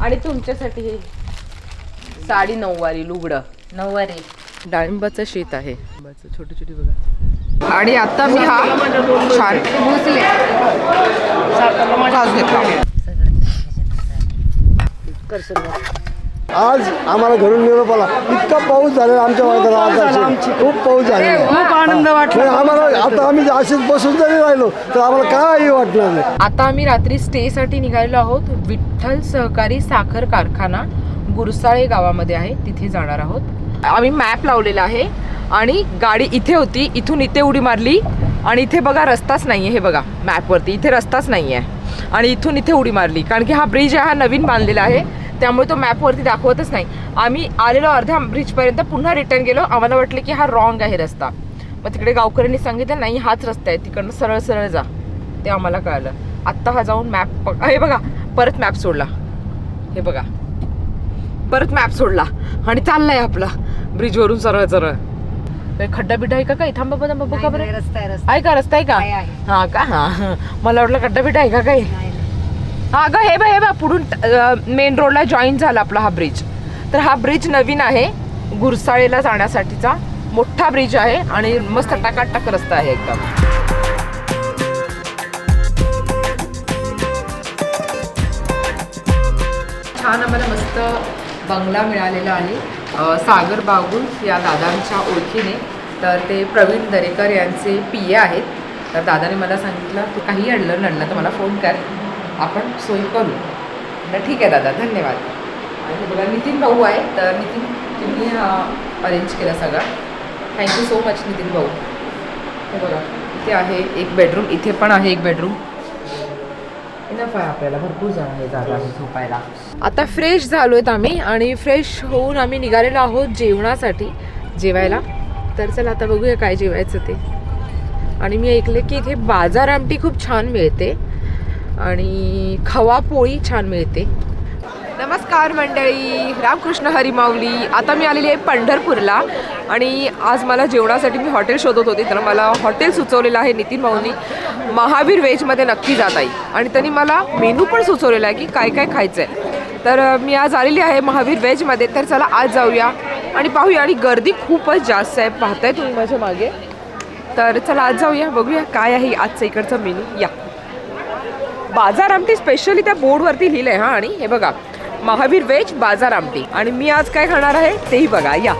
आणि तुमच्यासाठी हे साडी नऊवारी लुगडं. नऊवारी. डाळिंबाचं शेत आहे. छोटी छोटी बघा. आणि आता मी हा छान भोसले घास घेतला. आज आम्हाला घरून निरोप आला इतका पाऊस झालेला आमच्या वर्गात खूप पाऊस झालेला. खूप आनंद वाटला. म्हणजे आम्हाला आता आम्ही असेच बसून जरी राहिलो तर आम्हाला काही वाटणार नाही. आता आम्ही रात्री स्टेसाठी निघालेलो आहोत. विठ्ठल सहकारी साखर कारखाना गुरसाळे गावामध्ये आहे. तिथे जाणार आहोत. आम्ही मॅप लावलेला आहे. आणि गाडी इथे होती. इथून इथे उडी मारली. आणि इथे बघा रस्ताच नाही आहे हे बघा मॅपवरती इथे रस्ताच नाही आहे आणि इथून इथे उडी मारली. कारण की हा ब्रिज आहे हा नवीन बांधलेला आहे. त्यामुळे तो मॅपवरती दाखवतच नाही. आम्ही आलेलो अर्ध्या ब्रिजपर्यंत पुन्हा रिटर्न गेलो. आम्हाला वाटलं की हा रॉंग आहे रस्ता. मग तिकडे गावकऱ्यांनी सांगितलं नाही हाच रस्ता आहे. तिकडनं सरळ सरळ जा. ते आम्हाला कळलं. आत्ता हा जाऊन मॅप हे बघा परत मॅप सोडला. हे बघा. परत मॅप सोडला. आणि चाललाय आपला. ब्रिजवरून सरळ सरळ. खड्डा बिड्डा आहे का काही? थांबा बघा बघा बरं रस्ता आहे का रस्ता आहे का. हा का? हा. मला वाटलं खड्डा बिड्डा आहे का काही? हा हे बा हे बा पुढून मेन रोडला जॉईन झाला आपला हा ब्रिज तर हा ब्रिज नवीन आहे गुरसाळेला जाण्यासाठीचा. मोठा ब्रिज आहे आणि मस्त टाकाटाक रस्ता आहे एकदम. छान आम्हाला मस्त बंगला मिळालेला आहे. सागर बागुल या दादांच्या ओळखीने. तर ते प्रवीण दरेकर यांचे पी ए आहेत. तर दादाने मला सांगितलं तू काही अडलं नडलं तर मला फोन कर. आपण सोय करू. म्हटलं ठीक आहे दादा धन्यवाद. आणि बघा नितीन भाऊ आहे तर नितीन तुम्ही अरेंज केलं सगळं. थँक्यू सो मच नितीन भाऊ. हे बघा इथे आहे एक बेडरूम इथे पण आहे एक बेडरूम इनफ आहे आपल्याला भरपूर जण आहे जागा झोपायला. आता फ्रेश झालो आहेत आम्ही आणि फ्रेश होऊन आम्ही निघालेलो आहोत जेवणासाठी जेवायला. तर चला आता बघूया काय जेवायचं ते. आणि मी ऐकले की इथे बाजार आमटी खूप छान मिळते. आणि खवा पोळी छान मिळते. नमस्कार मंडळी रामकृष्ण हरिमावली आता मी आलेली आहे पंढरपूरला आणि आज मला जेवणासाठी मी हॉटेल शोधत होते तर मला हॉटेल सुचवलेलं आहे नितीन भाऊनी महावीर व्हेजमध्ये नक्की जाता येईल आणि त्यांनी मला मेनू पण सुचवलेला आहे की काय काय खायचं आहे तर मी आज आलेली आहे महावीर व्हेजमध्ये तर चला आज जाऊया आणि पाहूया. आणि गर्दी खूपच जास्त आहे पाहताय तुम्ही माझ्या मागे. तर चला आज जाऊया बघूया काय आहे आजचं इकडचं मेनू. या. बाजार आमटी स्पेशली त्या बोर्डवरती लिहिलं आहे हां. आणि हे बघा महावीर वेज बाजार आमटी आणि मी आज काय खाणार आहे तेही बघा या.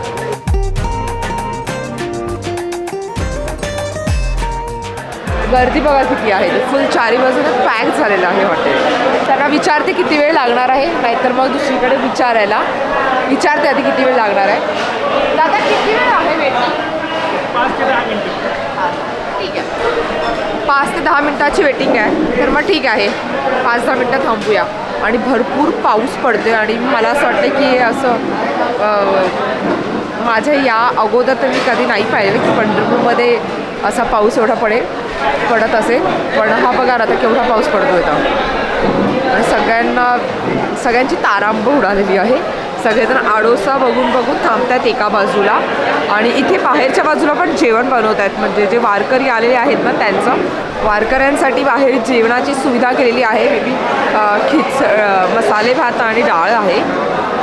गर्दी बघा किती आहे. फुल चारी बाजूने पॅक झालेलं आहे हॉटेल त्यांना विचारते किती वेळ लागणार आहे नाहीतर मग दुसरीकडे विचारायला. विचारते आधी किती वेळ लागणार आहे. दादा किती वेळ आहे आहे पाच ते दहा मिनटाची वेटिंग आहे. तर मग ठीक आहे. पाच दहा मिनटं थांबूया. आणि भरपूर पाऊस पडते आणि मला असं वाटतं की असं माझ्या या अगोदर तर मी कधी नाही पाहिलं की पंढरपूरमध्ये असा पाऊस एवढा पडेल पडत असेल पण हा बघा आता केवढा पाऊस पडतो आहे आणि सगळ्यांना सगळ्यांची तारांब उडालेली आहे. सगळेजण आडोसा बघून बघून थांबतात एका बाजूला. आणि इथे बाहेरच्या बाजूला पण जेवण बनवत आहेत म्हणजे जे वारकरी आलेले आहेत ना त्यांचं. वारकऱ्यांसाठी बाहेर जेवणाची सुविधा केलेली आहे. मे बी खिच मसाले भात आणि डाळ आहे.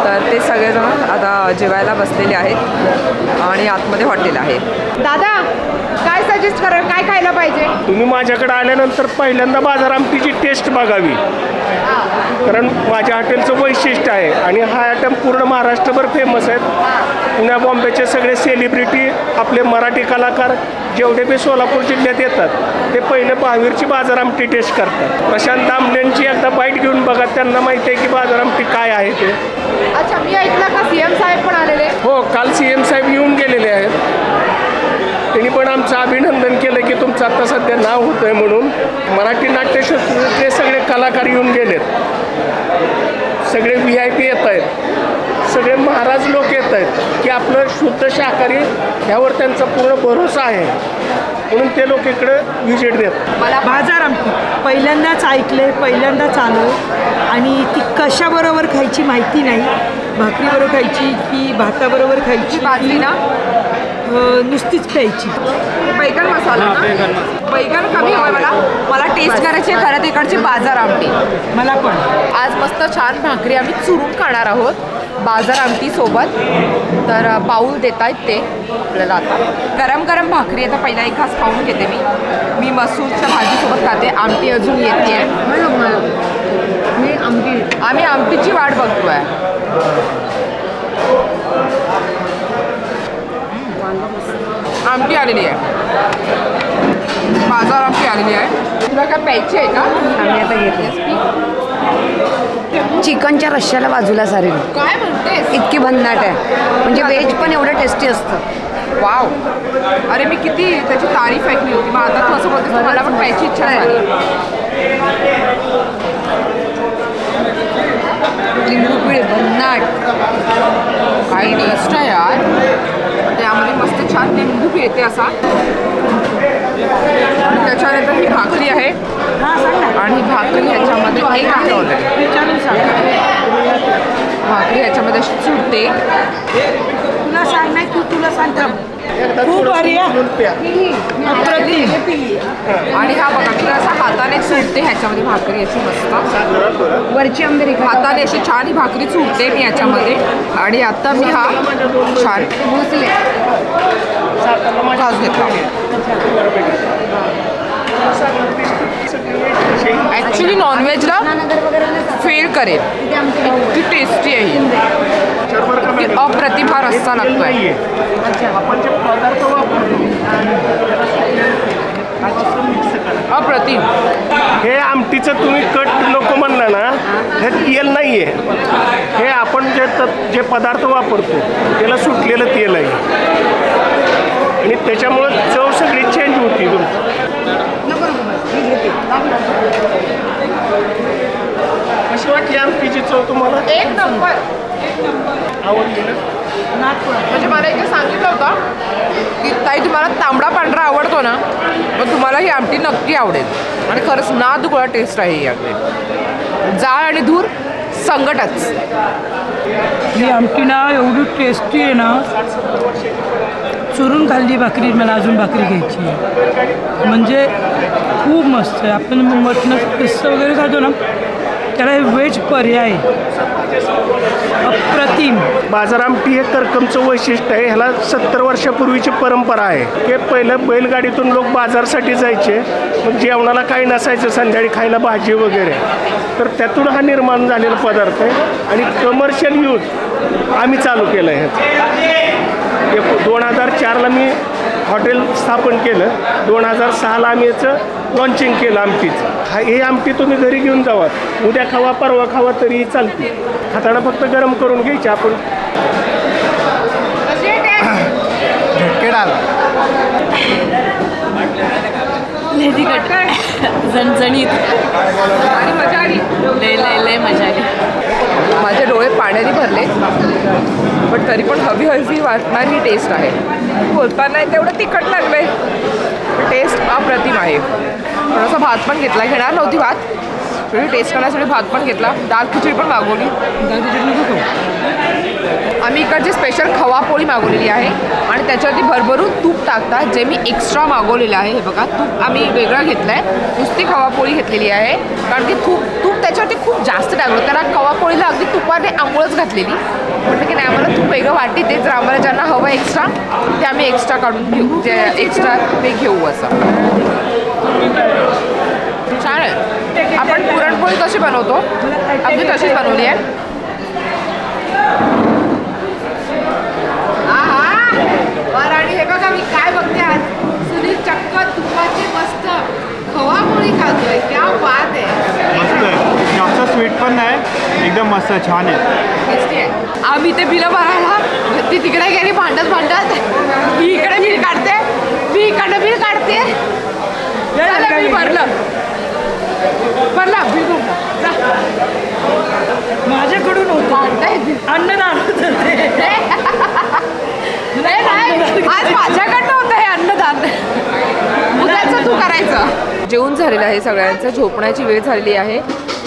तर ते सगळेजण आता जेवायला बसलेले आहेत. आणि आतमध्ये हॉटेल आहे. दादा सजेस्ट कराल काय खायला पाहिजे? तुम्ही माझ्याकडे आल्यानंतर पहिल्यांदा बाजार आमटीची टेस्ट बघावी. कारण माझ्या हॉटेलचं वैशिष्ट्य आहे आणि हा आयटम पूर्ण महाराष्ट्रभर फेमस आहेत पुण्या बॉम्बेचे सगळे सेलिब्रिटी आपले मराठी कलाकार जेवढे बी सोलापूर जिल्ह्यात येतात ते पहिले महावीरची बाजार आमटी टेस्ट करतात. प्रशांत दामलेंची एकदा बाईट घेऊन बघा त्यांना माहिती आहे की बाजार आमटी काय आहे ते. अच्छा मी ऐकलं का सी एम साहेब पण आलेले? हो काल सी एम साहेब येऊन गेलेले आहेत. त्यांनी पण आमचं अभिनंदन केलं की तुमचं आता सध्या नाव होतं आहे म्हणून मराठी नाट्यशास्त्राचे सगळे कलाकार येऊन गेलेत. सगळे व्ही आय पी येत आहेत. सगळे महाराज लोक येत आहेत की आपलं शुद्ध शाकाहारी ह्यावर त्यांचा पूर्ण भरोसा आहे. म्हणून ते लोक इकडं व्हिजिट देतात. मला बाजार आमटी पहिल्यांदाच ऐकले पहिल्यांदाच आलो आणि ती कशाबरोबर खायची माहिती नाही. भाकरीबरोबर खायची की भाताबरोबर खायची भाजली ना नुसतीच प्यायची. बैगन मसाला ना? बैगन कमी हवं मला मला टेस्ट इकडची बाजार आमटी. मला पण. आज मस्त छान भाकरी आम्ही चुरून खाणार आहोत बाजार आमटी सोबत. तर अ, पाऊल देत आहेत ते आपल्याला आता. गरम गरम भाकरी आता पहिला एक घास खाऊन घेते मी. मी मसूरच्या भाजीसोबत खाते आमटी अजून येते. मी आमटी. आम्ही आमटीची वाट बघतोय. आमटी आलेली आहे. बाजार आमटी आलेली आहे. तुला काय प्यायची आहे का? आम्ही आता घेतले चिकनच्या रश्श्याला बाजूला सारेल काय म्हणतेस? इतकी भन्नाट आहे. म्हणजे व्हेज पण एवढं टेस्टी असतं. वाव. अरे मी किती त्याची तारीफ ऐकली होती. मग आता तू असं बोलतेस तर मला पण प्यायची इच्छा झाली. लिंबू पिळे भन्नाट. काय टेस्ट आहे यार. त्यामध्ये छान लिंबू पिळते असा. त्याच्यानंतर ही भाकरी आहे. हां आणि भाकरी ह्याच्यामध्ये एक सांग. भाकरी ह्याच्यामध्ये अशी तुला सांग नाही तू तुला सांगता खूप भारी आणि हा बघा मी असा हाताने चुरते ह्याच्यामध्ये भाकरी अशी मस्त. वरची आमदार हाताने अशी छान ही भाकरी चुरते मी याच्यामध्ये. आणि आता मी हा छान भोसले. घास घेतला. ॲक्च्युली नॉनव्हेजला फेल करेल. इतकी टेस्टी आहे इतकी अप्रतिभा रस्सा लागतो अप्रतिम. हे आमटीचं तुम्ही कट नको म्हणलं ना हे तेल नाही आहे हे आपण जे त जे पदार्थ वापरतो त्याला सुटलेलं तेल आहे. आणि त्याच्यामुळं चव सगळी चेंज होती तुमची. कशी वाटली आमटीची चव तुम्हाला? एक नंबर. आवडली ना? म्हणजे मला इथे सांगितलं होतं की ताई तुम्हाला तांबडा पांढरा आवडतो ना मग तुम्हाला ही आमटी नक्की आवडेल. आणि खरंच ना दुगळा टेस्ट आहे ही याकडे जाळ आणि धूर संकटच ही आमटी ना एवढी टेस्टी आहे ना चुरून खाल्ली भाकरी मला अजून भाकरी घ्यायची आहे. म्हणजे खूप मस्त आहे. आपण मटणाचं किस्सा वगैरे खातो ना त्याला हे व्हेज पर्याय अप्रतिम. बाजार आमटी हे करकमचं वैशिष्ट्य आहे. ह्याला सत्तर वर्षापूर्वीची परंपरा आहे. हे पहिलं बैलगाडीतून लोक बाजारसाठी जायचे. मग जेवणाला काही नसायचं संध्याकाळी खायला भाजी वगैरे. तर त्यातून हा निर्माण झालेला पदार्थ आहे. आणि कमर्शियल यूज आम्ही चालू केलं आहे ह्याचं. एक दोन हजार चारला मी हॉटेल स्थापन केलं. दोन हजार सहाला आम्ही याचं लॉन्चिंग केलं आमटीचं. हा हे आमटी तुम्ही घरी घेऊन जावा. उद्या खावा परवा खावा तरी चालते. खाताना फक्त गरम करून घ्यायची आपण झटके डाल झणझणीत आणि मजा आली लय लय लय मजा आली माझे डोळे पाण्याने भरले पण तरी पण हवी हवी वाटणारी टेस्ट आहे. बोलताना तेवढं तिखट लागलंय. टेस्ट अप्रतिम आहे. थोडासा भात पण घेतला. घेणार नव्हती भात. थोडी टेस्ट करण्यासाठी भात पण घेतला. दाल खिचडी पण मागवली. दाल खिचडी. आम्ही इकडची स्पेशल खवा पोळी मागवलेली आहे. आणि त्याच्यावरती भरभरून तूप टाकतात जे मी एक्स्ट्रा मागवलेलं आहे हे बघा. तूप आम्ही वेगळं घेतलं आहे नुसती खवा पोळी घेतलेली आहे. कारण की तूप तूप त्याच्यावरती खूप जास्त टाकलं. त्याला खवा पोळीला अगदी तुपाने आंघोळच घातलेली. म्हटलं की नाही आम्हाला तूप वेगळं वाटते ते जर आम्हाला ज्यांना हवं एक्स्ट्रा ते आम्ही एक्स्ट्रा काढून घेऊ जे एक्स्ट्रा ते घेऊ असं. छान आहे. आपण पुरणपोळी कशी बनवतो? अगदी तशीच बनवली आहे. आणि हे बघा मी काय बघते आज? सुनील चक्क तुपाची मस्त खवा पोळी खातोय. क्या वाद आहे आहे. स्वीट पण नाही एकदम मस्त छान आहे. आम्ही ते बिलं भरायला ती तिकडे गेली भांडत भांडत. मी इकडे बिल काढते मी इकडे बिल काढते. बिल भरलं. भरलं बिल भरलं. माझ्याकडून होतं. अन्नदान आज माझ्याकडनं होतं हे अन्नदान उद्याचं तू करायचं. जेवण झालेलं आहे सगळ्यांचं झोपण्याची वेळ झालेली आहे.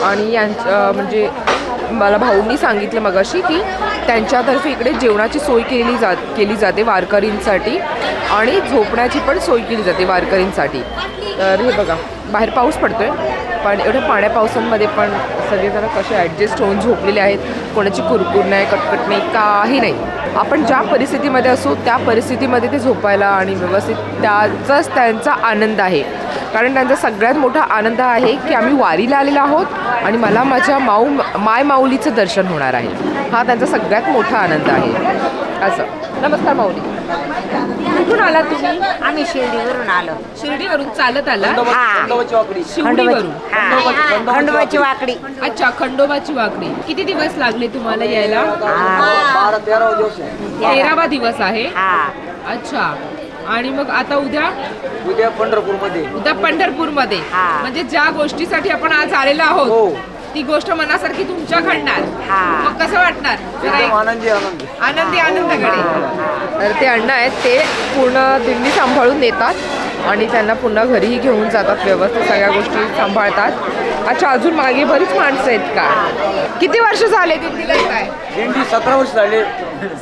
आणि यांच्या म्हणजे मला भाऊंनी सांगितलं मगाशी की त्यांच्यातर्फे इकडे जेवणाची सोय केली जात केली जाते वारकरींसाठी आणि झोपण्याची पण सोय केली जाते वारकरींसाठी. तर हे बघा बाहेर पाऊस पडतो आहे पण एवढ्या पाण्या पावसांमध्ये पण सगळेजण कसे ॲडजस्ट होऊन झोपलेले आहेत कोणाची कुरकुर नाही कटकट नाही काही नाही. आपण ज्या परिस्थितीमध्ये असू त्या परिस्थितीमध्ये ते झोपायला आणि व्यवस्थित त्याचाच त्यांचा आनंद आहे. कारण त्यांचा सगळ्यात मोठा आनंद आहे की आम्ही वारीला आलेलो आहोत आणि मला माझ्या माऊ माय माऊलीचं दर्शन होणार आहे. हा त्यांचा सगळ्यात मोठा आनंद आहे. असं. नमस्कार माऊली. कुठून आला तुम्ही? आम्ही शिर्डीवरून आलो. शिर्डीवरून चालत आला हा. शिवडीवरून हा. खंडोबाची वाकडी. अच्छा खंडोबाची वाकडी. किती दिवस लागले तुम्हाला यायला? हा. तेरावा दिवस आहे? हा. अच्छा. आणि मग आता उद्या? उद्या पंढरपूरमध्ये. उद्या पंढरपूरमध्ये. हा. म्हणजे ज्या गोष्टीसाठी आपण आज आलेलो हो. आहोत ती गोष्ट मनासारखी तुमच्या घडणार. हा. मग कसं वाटणार? जरा एक आनंदी आनंदी. आनंदी आनंदाकडे तर ते अण्णा आहेत ते पूर्ण दिल्ली सांभाळून नेतात आणि त्यांना पुन्हा घरीही घेऊन जातात व्यवस्थित सगळ्या गोष्टी सांभाळतात. अच्छा अजून मागे बरीच माणसं आहेत का? किती वर्ष झाले दिल्लीला काय दिंडी सतरा वर्ष झाले.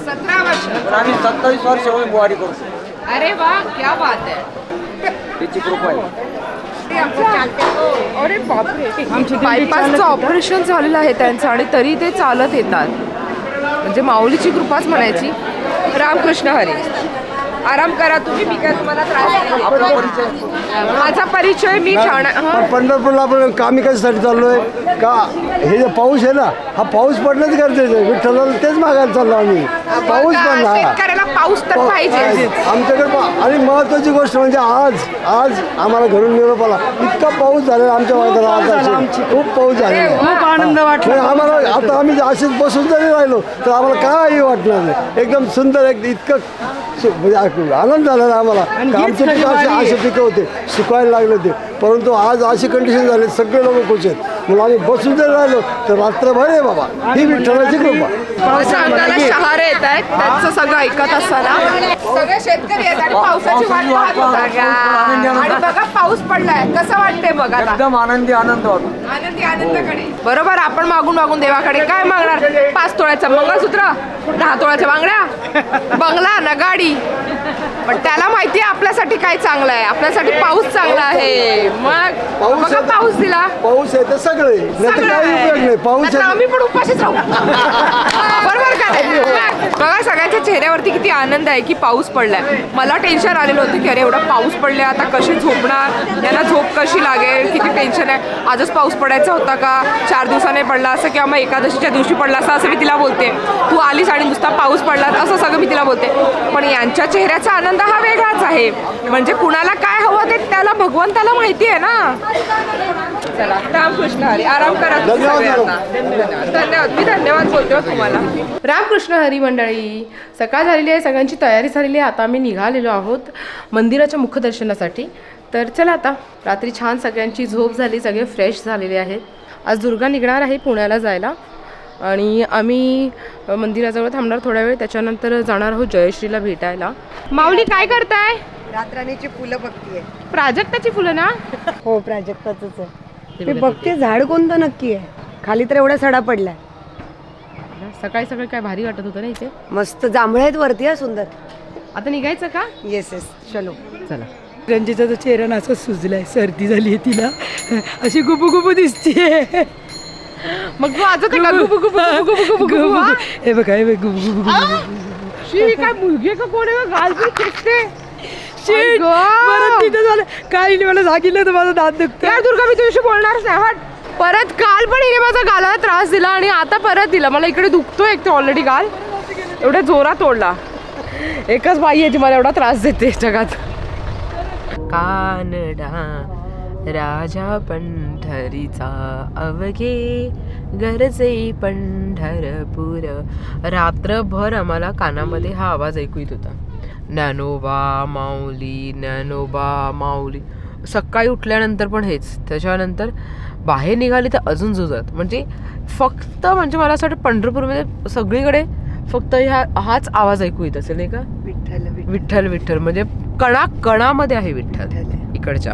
सतरा वर्ष. पण आम्ही सत्तावीस वर्ष होऊन बुवारी करतो. अरे वा क्या बात आहे. त्याची कृपा आहे. अरे बापरे. बायपासचं ऑपरेशन झालेलं आहे त्यांचं आणि तरी ते चालत येतात. म्हणजे माऊलीची कृपाच म्हणायची. रामकृष्ण हरी. आराम करा तुम्ही मी काय तुम्हाला त्रास नाही. माझा परिचय मी ठाणा पण? पंढरपूरला आपण कामी कशासाठी चाललोय. का हे जे पाऊस आहे ना हा पाऊस पडणंच गरजेचं आहे. विठ्ठलाला तेच मागायला चाललो आम्ही. पाऊस पडला शेतकऱ्याला पाऊस तर पाहिजे आमच्याकडे पा- आणि महत्वाची गोष्ट म्हणजे आज आज आम्हाला घरून निरोप आला इतका पाऊस झालेला आमच्या वर्गात आज खूप पाऊस झालेला. खूप आनंद वाटला. म्हणजे आम्हाला आता आम्ही असेच बसून जरी राहिलो तर आम्हाला काही वाटणार नाही. एकदम सुंदर एक इतकं सु- म्हणजे आनंद झालेला आम्हाला. आणि का हीच आमचे पिकं असे. असे पिकं होते सुकायला लागले होते. परंतु आज अशी कंडिशन झाली सगळे लोक खुश आहेत. म्हणून आम्ही बसून जरी राहिलो तर रात्रभर आहे बाबा. ही विठ्ठलाची कृपा शहारे येत आहेत. त्यांचं सगळं ऐकत असताना. सगळे शेतकरी आहेत आणि पावसाची वाट पाहत होता. आणि बघा पाऊस पडलाय. कसं वाटतंय बघा एकदम आनंदी आनंद होता आनंदी आनंदाकडे. बरोबर आपण मागून मागून देवाकडे काय मागणार? पाच तोळ्याचं मंगळसूत्र दहा तोळ्याच्या बांगड्या बंगला ना गाडी. पण त्याला माहिती आहे आपल्यासाठी काय चांगलं आहे. आपल्यासाठी पाऊस चांगला आहे. मग पाऊस बघा आहे- पाऊस दिला. पाऊस आहे सगळे नाही तर काही. उपयोग नाही पाऊस आम्ही पण उपाशीच राहू. बरोबर का नाही? बघा सगळ्यांच्या चेहऱ्यावरती किती आनंद आहे की पाऊस पडलाय. मला टेन्शन आलेलं होतं की अरे एवढा पाऊस पडलाय आता कशी झोपणार? यांना झोप कशी लागेल? किती टेन्शन आहे? आजच पाऊस पडायचा होता का? चार दिवसाने पडला असं किंवा मग एकादशीच्या दिवशी पडला असं असं मी तिला बोलते. तू आलीस आणि नुसता पाऊस पडला असं सगळं मी तिला बोलते. पण यांच्या चेहऱ्याचा आनंद हा वेगळाच आहे. म्हणजे कुणाला काय हवं ते त्याला भगवंताला माहिती आहे ना. चला. रामकृष्ण हरी. आराम करा तुम्ही धन्यवाद. धन्यवाद. धन्यवाद. मी धन्यवाद बोलतो तुम्हाला. रामकृष्ण हरी मंडळी. सकाळ झालेली आहे सगळ्यांची तयारी झालेली आहे. आता आम्ही निघालेलो आहोत मंदिराच्या मुखदर्शनासाठी तर चला आता. रात्री छान सगळ्यांची झोप झाली सगळे फ्रेश झालेले आहेत. आज दुर्गा निघणार आहे पुण्याला जायला. आणि आम्ही मंदिराजवळ थांबणार थोडा वेळ. त्याच्यानंतर जाणार आहोत जयश्रीला भेटायला. माऊली काय करताय? रात्राणीची फुलं बघतीये. प्राजक्ताची फुलं ना? हो प्राजक्ताच आहे. मी बघते झाड कोणतं नक्की आहे? खाली तर एवढा सडा पडलाय. सकाळी सकाळी काय भारी वाटत होतं ना इथे? मस्त जांभळे आहेत वरती हा सुंदर. आता निघायचं का? येस येस चलो. चला. रंजिताचा चेहरा ना असा सुजलाय सर्दी झाली आहे तिला. अशी गुबू गुबू दिसतीये. मग तू गुबु, हा? बघा हे बघ गुबू गुबू गुबू शी काय मुलगी आहे का कोण आहे? का? खेचते Shit! परत तिथं झालं. काही नाही मला सांगितलं तर माझा दात दुखतो त्या दुर्गा मी तुझ्याशी बोलणारच नाही. हट. परत काल पण हिने माझा गालाला त्रास दिला आणि आता परत दिला. मला इकडे दुखतोय एक तर ऑलरेडी गाल एवढ्या जोरात तोडला एकच बाई आहे जी मला एवढा त्रास देते जगात. कानडा राजा पंढरीचा अवघे गरजे पंढरपूर. रात्रभर आम्हाला कानामध्ये हा आवाज ऐकू येत होता. ज्ञानोबा माऊली ज्ञानोबा माऊली. सकाळी उठल्यानंतर पण हेच. त्याच्यानंतर बाहेर निघाली तर अजून जोरात. म्हणजे फक्त म्हणजे मला असं वाटतं पंढरपूरमध्ये सगळीकडे फक्त ह्या हाच आवाज ऐकू येत असेल नाही का? विठ्ठल विठ्ठल. विठ्ठल म्हणजे कणा कणामध्ये आहे विठ्ठल इकडच्या.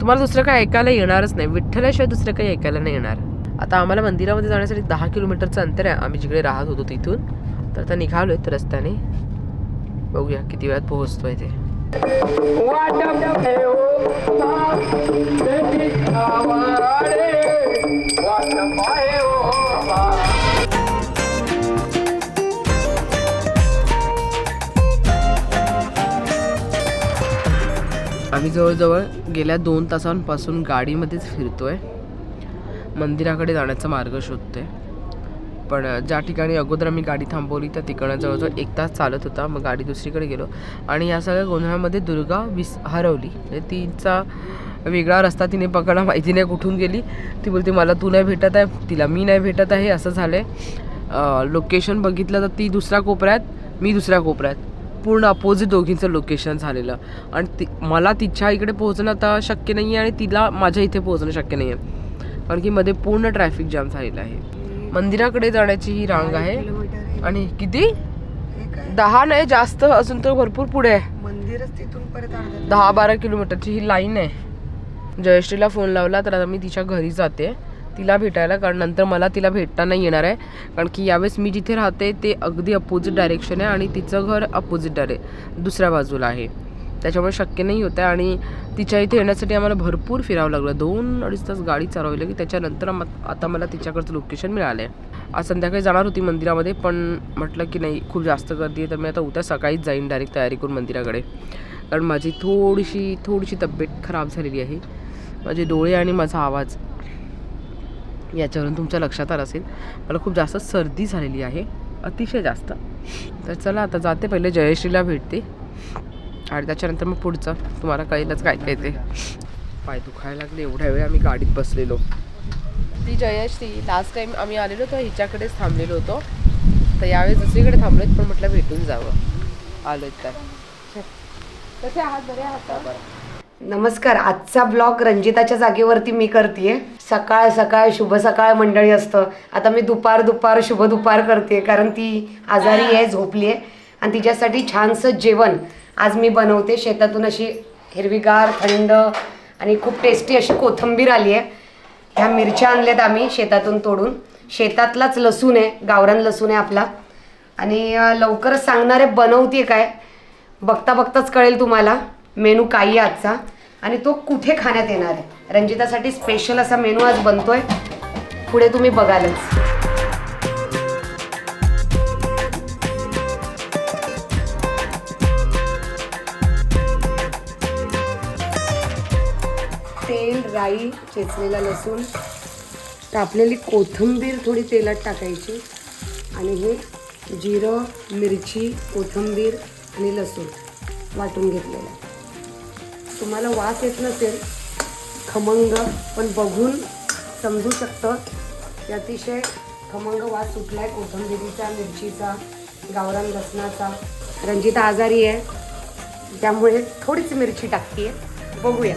तुम्हाला दुसरं काही ऐकायला येणारच नाही. विठ्ठलाशिवाय दुसरं काही ऐकायला नाही येणार. आता आम्हाला मंदिरामध्ये जाण्यासाठी दहा किलोमीटरचं अंतर आहे. आम्ही जिकडे राहत होतो तिथून. तर आता निघालोय तर रस्त्याने. बघूया किती वेळात पोहोचतोय ते. आम्ही जवळजवळ गेल्या दोन तासांपासून गाडीमध्येच फिरतोय. मंदिराकडे जाण्याचा मार्ग शोधतोय. पण ज्या ठिकाणी अगोदर आम्ही गाडी थांबवली तर तिकडं जवळजवळ एक तास चालत होता. मग गाडी दुसरीकडे गेलो आणि या सगळ्या गोंधळामध्ये दुर्गा विस हरवली. म्हणजे तिचा वेगळा रस्ता तिने पकडला माहिती नाही कुठून गेली. ती बोलते मला तू नाही भेटत आहे तिला मी नाही भेटत आहे असं झालं आहे लोकेशन बघितलं तर ती दुसऱ्या कोपऱ्यात मी दुसऱ्या कोपऱ्यात. पूर्ण अपोजिट दोघींचं लोकेशन झालेलं. आणि ती मला तिच्या इकडे पोहोचणं आता शक्य नाही आहे आणि तिला माझ्या इथे पोहोचणं शक्य नाही आहे कारण की मध्ये पूर्ण ट्रॅफिक जाम झालेला आहे. मंदिराकडे जाण्याची ही रांग आहे. आणि किती? दहा नाही जास्त अजून तर भरपूर पुढे आहे. मंदिरच तिथून परत दहा बारा किलोमीटरची ही लाईन आहे. जयश्रीला फोन लावला तर आता मी तिच्या घरी जाते. तिला भेटायला कारण नंतर मला तिला भेटता नाही येणार आहे. कारण की यावेळेस मी जिथे राहते ते अगदी अपोजिट डायरेक्शन आहे आणि तिचं घर अपोजिट डायरे दुसऱ्या बाजूला आहे. त्याच्यामुळे शक्य नाही होतं आहे. आणि तिच्या इथे येण्यासाठी आम्हाला भरपूर फिरावं लागलं. दोन अडीच तास गाडी चालवावी लागली त्याच्यानंतर आता मला तिच्याकडचं लोकेशन मिळालं आहे आज संध्याकाळी जाणार होती मंदिरामध्ये पण म्हटलं की नाही खूप जास्त गर्दी आहे. तर मी आता उद्या सकाळीच जाईन डायरेक्ट तयारी करून मंदिराकडे. कारण माझी थोडीशी थोडीशी तब्येत खराब झालेली आहे. माझे डोळे आणि माझा आवाज याच्यावरून तुमच्या लक्षात आलं असेल. मला खूप जास्त सर्दी झालेली आहे. अतिशय जास्त. तर चला आता जाते पहिले. जयश्रीला भेटते. आणि त्याच्यानंतर मग पुढचं. तुम्हाला कळेलच काय काय ते. पाय दुखायला लागले. एवढ्या वेळ आम्ही गाडीत बसलेलो. ती जयश्री लास्ट टाइम आम्ही आलेलो तर हिच्याकडेच थांबलेलो होतो. तर यावेळेस दुसरीकडे थांबलोत पण म्हटलं भेटून जावं. आलोत तर. कसे आहात? बरे आहात का? नमस्कार. आजचा ब्लॉग रंजिताच्या जागेवरती मी करते सकाळ सकाळ शुभ सकाळ मंडळी असतं. आता मी दुपार दुपार शुभ दुपार करते कारण ती आजारी आहे झोपली आहे आणि तिच्यासाठी छानसं जेवण. आज मी बनवते शेतातून अशी हिरवीगार थंड आणि खूप टेस्टी अशी कोथिंबीर आली आहे. ह्या मिरच्या आणल्यात आम्ही शेतातून तोडून. शेतातलाच लसूण आहे गावरान लसूण आहे आपला. आणि लवकरच सांगणार आहे बनवते काय? बघता बघताच कळेल तुम्हाला. मेनू काही आहे आजचा. आणि तो कुठे खाण्यात येणार आहे? रंजितासाठी स्पेशल असा मेनू आज बनतोय. पुढे तुम्ही बघालच. राई चेचलेला लसूण कापलेली कोथिंबीर थोडी तेलात टाकायची आणि हे जिरं मिरची कोथिंबीर आणि लसूण वाटून घेतलेलं. तुम्हाला वास येत नसेल खमंग पण बघून समजू शकतं की अतिशय खमंग वास सुटला आहे कोथिंबीरीचा मिरचीचा गावरान लसणाचा. रंजिता आजारी आहे त्यामुळे थोडीच मिरची टाकते बघूया.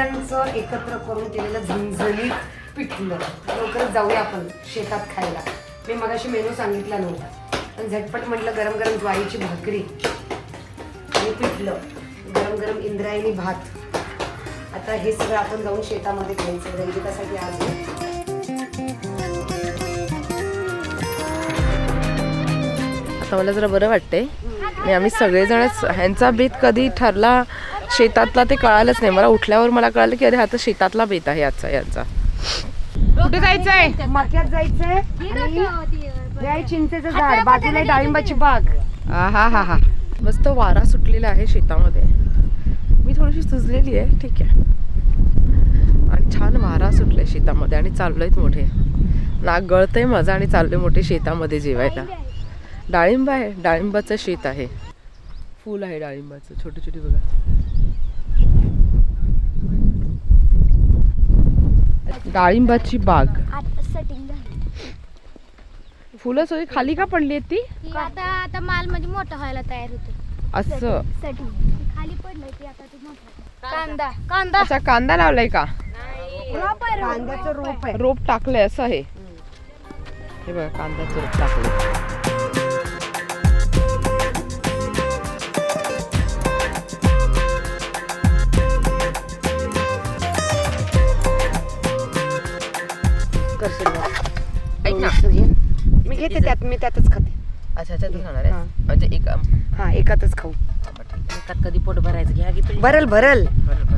सगळ्यांचं एकत्र करून केलेलं झणझणीत पिठलं. लवकरच जाऊया आपण शेतात खायला. मी मगाशी मेनू सांगितला नव्हता. पण झटपट म्हटलं गरम गरम ज्वारीची भाकरी आणि पिठलं. गरम गरम इंद्रायणी भात. आता हे सगळं आपण जाऊन शेतामध्ये खायचं. रंजितासाठी आज आता मला जरा बरं वाटतंय. आणि आम्ही सगळेजणच ह्यांचा बेत कधी ठरला शेतातला ते कळालंच नाही. मला उठल्यावर मला कळालं की अरे हा तर शेतातला बेत आहे आजचा यांचा. कुठे जायचंय? मक्यात जायचंय आणि हे आहे चिंचेचं झाड बाजूला आहे डाळिंबाची बाग. हा हा हा. मस्त वारा सुटलेला आहे शेतामध्ये. मी थोडीशी सुजलेली आहे ठीक आहे. आणि छान वारा सुटलाय शेतामध्ये आणि चाललोय मोठे. नाक गळतंय माझं आणि चाललोय मोठे शेतामध्ये जेवायला. डाळिंब आहे. डाळिंबाचं शेत आहे. फुल आहे डाळिंबाचं छोटी छोटी बघा. डाळिंबाची बाग. आता सेटिंग झाली. फुलं सगळी खाली का पडली आहेत ती? ती आता आता माल म्हणजे मोठा व्हायला तयार होते. असं. सेटिंग खाली पडलंय ती आता ती मोठा कांदा. कांदा. अच्छा कांदा लावलाय का? कांद्याचं रोप आहे. रोप टाकलंय असं आहे. हे बघा कांद्याचं रोप टाकलंय. घेते त्यात मी त्यातच खाते. अच्छा त्यातून खाणार आहे म्हणजे एक हा एकातच खाऊ. एकात कधी पोट भरायचं? घ्या की पिल्ली. भरल भरल.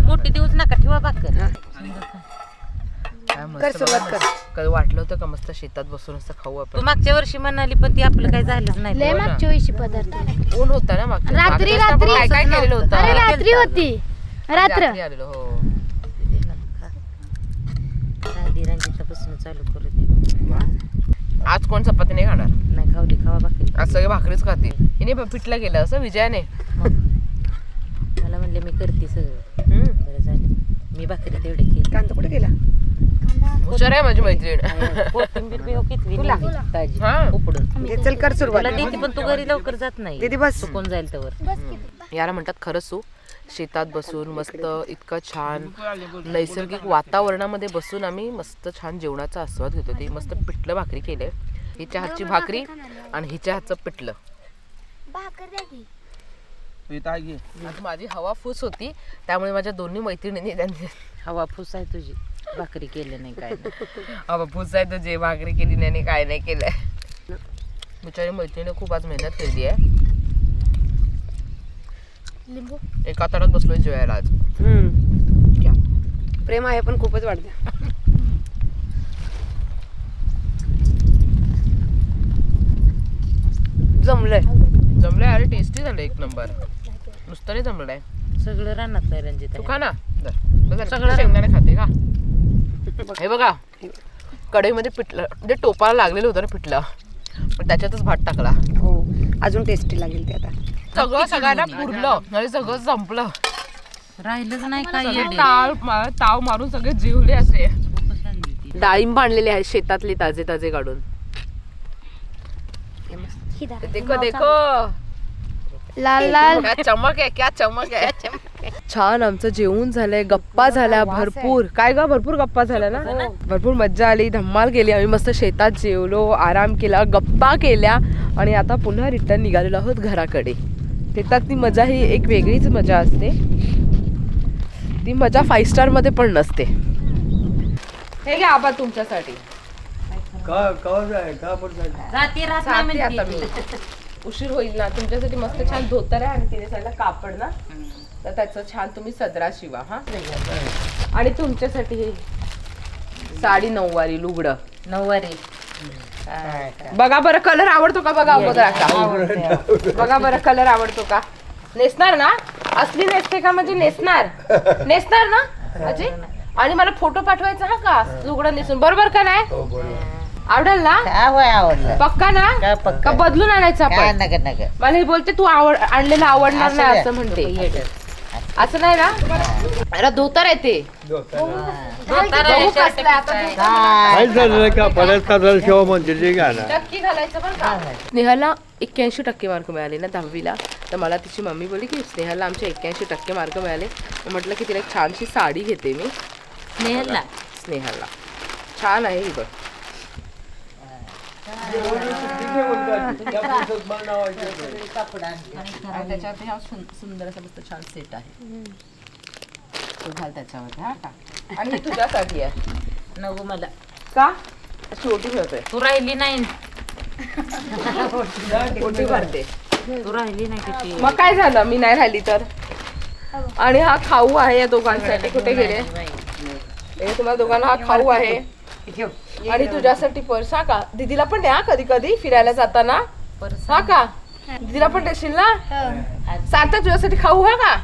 मोठी देऊच नका ठेवा भाकर. काय मस्त कर सुरुवात बघा ना. वाटलं होतं का मस्त शेतात बसून असं खाऊ तू आपण मागच्या वर्षी म्हणाली पण ती आपलं काही झालंच नाही. लय मागच्या वेळी पदार्थ. ऊन होता ना मागच्या रात्री मागच्या वेळेस आपण रात्री काय काय केलेलं होतं? अरे रात्री होती. रात्री. आलेलो हो. रांदी रंजितापासून चालू करू दे. आज कोण चपाती नाही खाणार? नाही खाऊ दे खावा भाकरी. आज सगळे भाकरीच खातील हिने पिठलं गेलं असं विजयाने. मला म्हणले मी करते सगळं. बरं झालं. मी भाकरी तेवढे केली. कांदा कुठे गेला? हुशार आहे माझी मैत्रीण. तुला? चल कर सुरुवात. पण तू घरी लवकर जात नाही. दीदी बस. सुकून जाईल तर याला म्हणतात खरंच सू. शेतात बसून मस्त इतकं छान नैसर्गिक वातावरणामध्ये बसून आम्ही मस्त छान जेवणाचा आस्वाद घेतो ती मस्त पिठलं भाकरी केले. हिच्या हातची भाकरी आणि हिच्या हातचं पिठलं. माझी हवा फूस होती. त्यामुळे माझ्या दोन्ही मैत्रिणींनी त्यांनी हवा फुस आहे तुझी. भाकरी केली नाही काय नाही. हवा फूस आहे तुझे. भाकरी केली नाही काय नाही केलंय. बिचारी मैत्रिणी खूप आज मेहनत केली आहे. लिंबू? एका ताटात बसलोय जेवायला आज. हम्म. घ्या. प्रेम आहे पण खूपच वाढते. जमलंय. जमलंय? अरे टेस्टी झालं एक नंबर नुसतं नाही जमलंय. सगळं रानात आहे. रंजिता तू खा ना. धर. बघ किती शेंगदाणे खाते का हे बघा. कढईमध्ये पिठलं म्हणजे टोपाला लागलेलं होतं ना पिठलं. पण त्याच्यातच भात टाकला. हो. अजून टेस्टी लागेल ते आता. सगळं सगळ्यांना पुरलं आणि सगळं संपलं. राहिलंच नाही काय सगळे ताव मा- ताव मारून सगळे जिवले असे. डाळिंब आणलेले आहेत शेतातले ताजे ताजे काढून. ही धरा. देखो देखो. लाल लाल. क्या चमक आहे क्या चमक आहे छान आमचं जेवण झालंय गप्पा झाल्या भरपूर. काय ग भरपूर गप्पा झाल्या ना? भरपूर मज्जा आली धम्माल गेली आम्ही मस्त शेतात जेवलो आराम केला गप्पा केल्या आणि आता पुन्हा रिटर्न निघालेलो आहोत घराकडे. शेतात ती मजा ही एक वेगळीच मजा असते. ती मजा फाईव्ह स्टारमध्ये पण नसते. हे घ्या आबा तुमच्यासाठी. आता मी. उशीर होईल ना. तुमच्यासाठी मस्त छान धोतर आहे आणि तिने साईडला कापड ना. तर त्याचं छान तुम्ही सदरा शिवा हा. आणि तुमच्यासाठी हे साडी नऊवारी लुगडं. नऊवारी. बघा बरं कलर आवडतो का बघा अगोदर आता? बघा बरं कलर आवडतो का? नेसणार ना? असली नेसते का म्हणजे नेसणार? नेसणार ना? अजय आणि मला फोटो पाठवायचा हा का? लुगडं नेसून. बरोबर का नाही? आवडेल ना? आवडलं? पक्का ना? काय पक्का? बदलून आणायचं आपण? मला हे बोलते तू आवड आणलेलं आवडणार नाही असं म्हणते. असं नाही ना? अरे धोतर आहे ते. बघू कसलं आहे आता धोतर. काय झालं का? परत का झालं शिवा मंदिरचे गाणं नक्की घालायचं बरं का? स्नेहाला एक्क्याऐंशी टक्के मार्क मिळाले ना दहावीला. तर मला तिची मम्मी बोलली की स्नेहाला आमचे एक्क्याऐंशी टक्के मार्क मिळाले. म्हटलं की तिला एक छानशी साडी घेते मी. स्नेहलला स्नेहाला छान आहे ही बघ. आणि त्याच्यावरती हा सुं- सुंदर असा मस्त छान सेट आहे. तो घाल त्याच्यावर हा का? आणि हे तुझ्यासाठी आहे. नको मला. का? छोटी ठेवतोय तू राहिली नाही. छोटी भरते. तू राहिली नाही किती. मग काय झालं? मी नाही राहिली तर? आणि हा खाऊ आहे या दोघांसाठी. कुठे गेले? हे तुम्हाला दोघांना हा खाऊ आहे. आणि तुझ्यासाठी पर्स हा का? दीदीला पण द्या कधी कधी फिरायला जाताना. हा का? दीदीला पण देशील ना? सारखा तुझ्यासाठी खाऊ हा का?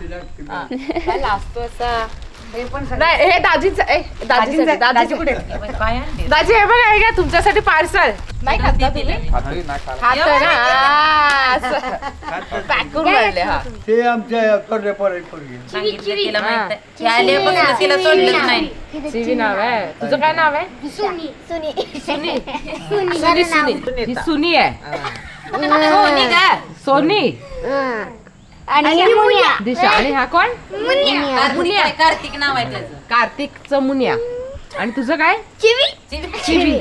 हा. काय नाही हे दाजीच दाजीसाठी दाजी कुठे? काय आणली? दाजी हे बघा हे घ्या तुमच्यासाठी पार्सल. नाही खात का तुम्ही? खातोय ना? आ, असं पॅक करून आणले हा. ते आमच्या कडे परत पोरगी. सांगितलं तिला माहीत आहे. ती आल्यापासून तिला सोडलंच नाही. सीवी नाव आहे. तुझं काय नाव आहे? सुनी सुनी. सुनी? सुनी सुनी सुनी. ही सुनी आहे. सोनी का? सोनी? आणि ही मुनिया. दिशा आणि हा कोण? कार्तिक. नाव आहे त्याचं? कार्तिकचं मुनिया. आणि तुझं काय? चिवी. चिवी.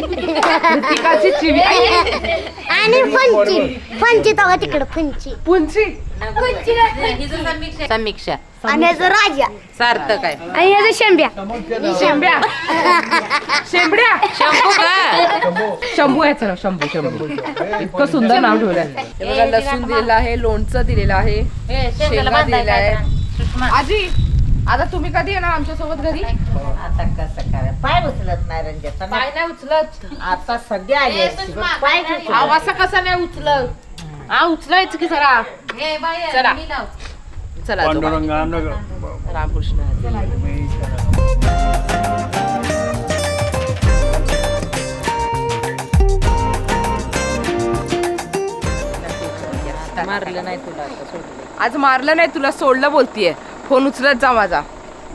ऋतिकाची चिवी. आई, आणि फंची फंची तवा तिकडं फंची. पुंची हिचं समीक्षा समीक्षा. आणि याचा राजा. सार्थक आहे आणि याचा शेंब्या. शेंब्या. शेंबड्या शंभू का? शंभू आहे चला शंभू शंभू. इतकं सुंदर नाव ठेवलं आहे हे बघा लसूण दिलेलं आहे लोणचं दिलेलं आहे हे शेंगा. जरा. सुषमा. आजी आता तुम्ही कधी येणार आमच्यासोबत घरी? आता कसं काय पाय उचलत नाही रंजन. पाय नाही उचलत. आता सध्या आली असती, पण पाय उचलत. आव असं कसं नाही उचलत? हा उचलायचं की जरा. हे बाई चला. आजोबा. रामकृष्ण हरी. मारलं नाही तुला आता सोडलं. आज मारलं नाही तुला सोडलं बोलतीये फोन उचलत जा माझा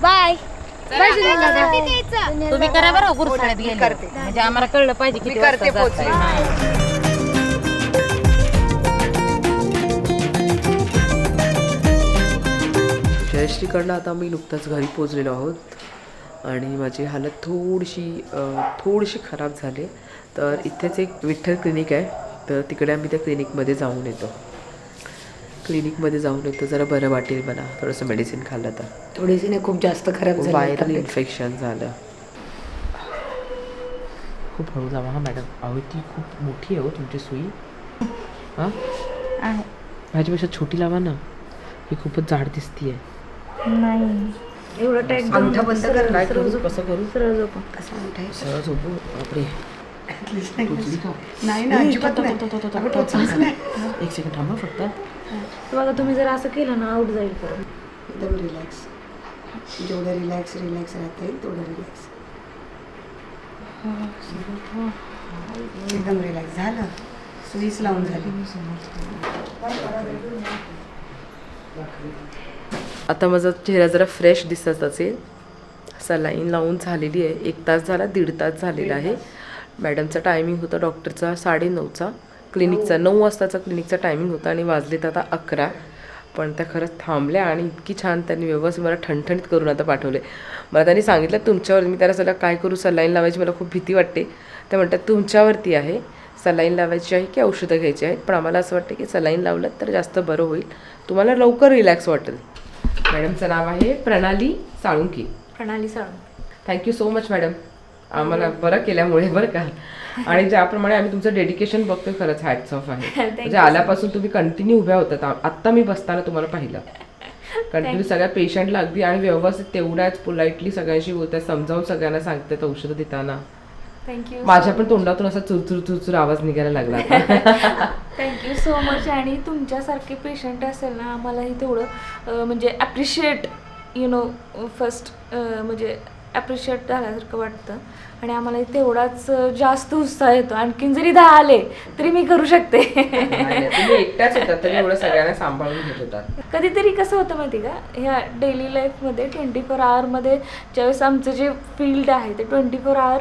बाय तुम्ही करा बरं गेले म्हणजे आम्हाला कळलं पाहिजे किती मी करते वाजता जाताय. जयश्रीकडनं आता मी नुकताच घरी पोचलेलो आहोत. आणि माझी हालत थोडीशी थोडीशी खराब झाली. तर इथेच एक विठ्ठल क्लिनिक आहे. तर तिकडे आम्ही त्या क्लिनिकमध्ये जाऊन येतो. क्लिनिकमध्ये जाऊन येतो. जरा बरं वाटेल मला. थोडंसं मेडिसिन खाल्लं तर. थोडीशी नाही खूप जास्त खराब झाली व्हायरल. इन्फेक्शन झालं. खूप हळू जावा हा मॅडम. अहो ती खूप मोठी आहे हो तुमची सुई. हां? माझ्यापेक्षा छोटी लावा ना. ही खूपच जाड दिसतीये अंगठा बंद कर काय करू. कसं करू असं अंगठा आहे. सरळ झोपू. बापरे. का? नाही ना अजिबात नाही. अगं, टोचलीच नाही. एक सेकंड थांबा फक्त. बघा तुम्ही जर असं केलं ना आउट जाईल परत. एकदम रिलॅक्स जेवढं रिलॅक्स रिलॅक्स राहता येईल तेवढं रिलॅक्स एकदम रिलॅक्स झालं. सुईच लावून झाली. आता माझा चेहरा जरा फ्रेश दिसत असेल. सलाईन लावून झालेली आहे. एक तास झाला दीड तास झालेला आहे. मॅडमचा टायमिंग होता डॉक्टरचा साडेनऊचा. क्लिनिकचा नऊ वाजताचा क्लिनिकचा टायमिंग होता आणि वाजलेत आता अकरा. पण त्या खरंच थांबल्या आणि इतकी छान त्यांनी व्यवस्थित मला ठणठणीत करून आता पाठवले मला त्यांनी सांगितलं तुमच्यावर मी त्याला सगळं काय करू? सलाईन लावायची मला खूप भीती वाटते. ते म्हणतात तुमच्यावरती आहे. सलाईन लावायची आहे की औषधं घ्यायची आहेत? पण आम्हाला असं वाटतं की सलाईन लावलं तर जास्त बरं होईल. तुम्हाला लवकर रिलॅक्स वाटेल. मॅडमचं नाव आहे Pranali Salunkhe. Pranali साळून thank you so much madam आम्हाला बरं केल्यामुळे बरं का. आणि ज्याप्रमाणे आम्ही तुमचं डेडिकेशन बघतोय खरंच हॅट्स ऑफ आहे. म्हणजे आल्यापासून तुम्ही कंटिन्यू उभ्या होतात. आत्ता मी बसताना तुम्हाला पाहिलं. कंटिन्यू सगळ्या पेशंटला अगदी आणि व्यवस्थित तेवढ्याच पोलाइटली सगळ्यांशी बोलतात समजावून सगळ्यांना सांगतात औषधं देताना. थँक्यू माझ्या पण तोंडातून असा चुरचुर चुरचुर आवाज निघायला लागला. थँक्यू सो मच आणि तुमच्यासारखे पेशंट असेल ना आम्हालाही तेवढं म्हणजे ॲप्रिशिएट यु नो फर्स्ट म्हणजे ॲप्रिशिएट झाल्यासारखं वाटतं. आणि आम्हालाही तेवढाच जास्त उत्साह येतो. आणखीन जरी दहा आले तरी मी करू शकते. एकट्याच होतात तरी एवढं सगळ्यांना सांभाळून घेत होतात. कधीतरी कसं होतं माहिती का? ह्या डेली लाईफमध्ये ट्वेंटी फोर आवरमध्ये ज्यावेळेस आमचं जे फील्ड आहे ते twenty four hour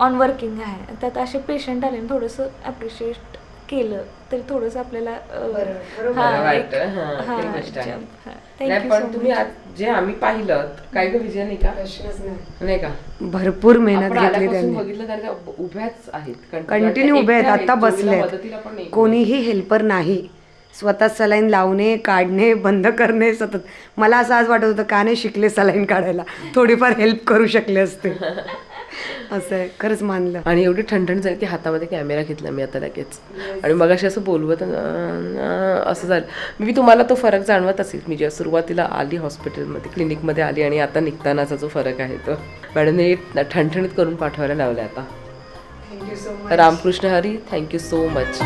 on working आहे. त्यात असे पेशंट आले थोडंसं ॲप्रिशिएट केलं तरी थोडंसं आपल्याला हां, हां, हां, हां. जे आम्ही पाहिलं काय ग विजय नाही का? नाही. का? भरपूर मेहनत घेतली त्यांनी. बघितलं तर त्या उभ्याच आहेत. कंटिन्यू उभे आहेत. आता नाही. कोणीही हेल्पर नाही. स्वतः सलाईन लावणे काढणे बंद करणे सतत. मला असं आज वाटत होतं का नाही शिकले सलाईन काढायला? थोडीफार हेल्प करू शकले असते. असं आहे खरंच मानलं. आणि एवढी ठणठण झाली की हातामध्ये कॅमेरा घेतला मी आता लगेच. आणि मग अशी असं बोलवत असं झालं. मी तुम्हाला तो फरक जाणवत असेल. मी जेव्हा सुरुवातीला आली हॉस्पिटलमध्ये क्लिनिकमध्ये आली आणि आता निघतानाचा जो फरक आहे तो. मॅडमने ठणठणीत करून पाठवायला लावलं आता. Ramkrishna Hari thank you so much